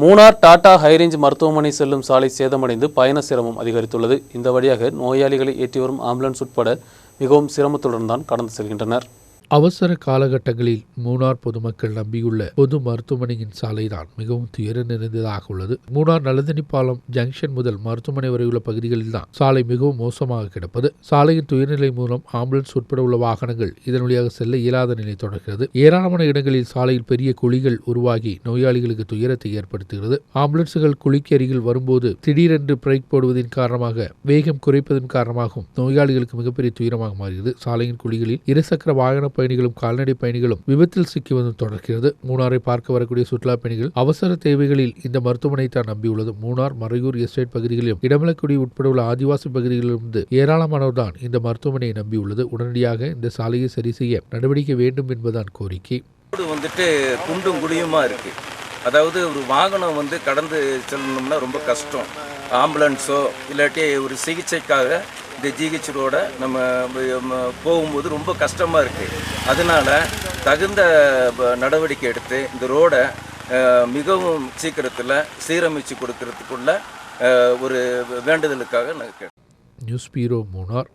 மூணார் டாடா ஹைரேஞ்ச் மருத்துவமனை செல்லும் சாலை சேதமடைந்து பயண சிரமம் அதிகரித்துள்ளது. இந்த வழியாக நோயாளிகளை ஏற்றி வரும் ஆம்புலன்ஸ் உட்பட மிகவும் சிரமத்துடன் தான் கடந்து செல்கின்றனர். அவசர காலகட்டங்களில் மூணார் பொதுமக்கள் நம்பியுள்ள பொது மருத்துவமனையின் சாலைதான் மிகவும் துயர நிறைந்ததாக உள்ளது. மூணார் நலதனி பாலம் ஜங்ஷன் முதல் மருத்துவமனை வரை உள்ள பகுதிகளில் தான் சாலை மிகவும் மோசமாக கிடப்பது. சாலையின் துயர்நிலை மூலம் ஆம்புலன்ஸ் உட்பட உள்ள வாகனங்கள் இதன் வழியாக செல்ல இயலாத நிலை தொடர்கிறது. ஏராளமான இடங்களில் சாலையில் பெரிய குழிகள் உருவாகி நோயாளிகளுக்கு துயரத்தை ஏற்படுத்துகிறது. ஆம்புலன்ஸுகள் குழிக்கு அருகில் வரும்போது திடீரென்று பிரேக் போடுவதன் காரணமாக வேகம் குறைப்பதன் காரணமாகவும் நோயாளிகளுக்கு மிகப்பெரிய துயரமாக மாறுகிறது சாலையின் குழிகளில் இருசக்கர வாகன பயணிகளும் கால்நடை பயணிகளும் விபத்தில் சிக்கி வந்து தொடர்கிறது. மூணாரை பார்க்க வரக்கூடிய சுற்றுலா பயணிகள் அவசர தேவைகளில் இந்த மருத்துவமனை தான் நம்பியுள்ளது. மூணார் மறையூர் எஸ்டேட் பகுதிகளிலும் இடமலக்குடி உட்பட உள்ள ஆதிவாசி பகுதிகளிலிருந்து ஏராளமானோர் தான் இந்த மருத்துவமனையை நம்பியுள்ளது. உடனடியாக இந்த சாலையை சரி செய்ய நடவடிக்கை வேண்டும் என்பதுதான் கோரிக்கை. வந்துட்டு குண்டும் குழியுமா இருக்கு. அதாவது ஒரு வாகனம் வந்து கடந்து செல்லணும்னா ரொம்ப கஷ்டம். ஆம்புலன்ஸோ இல்லாட்டி ஒரு சிகிச்சைக்காக இந்த ஜிஹெச் ரோட நம்ம போகும்போது ரொம்ப கஷ்டமாக இருக்குது அதனால் தகுந்த ப- நடவடிக்கை எடுத்து இந்த ரோடை மிகவும் சீக்கிரத்தில் சீரமைச்சு கொடுக்கறதுக்குள்ள ஒரு வேண்டுதலுக்காக நான் கேட்டேன். News bureau Munnar.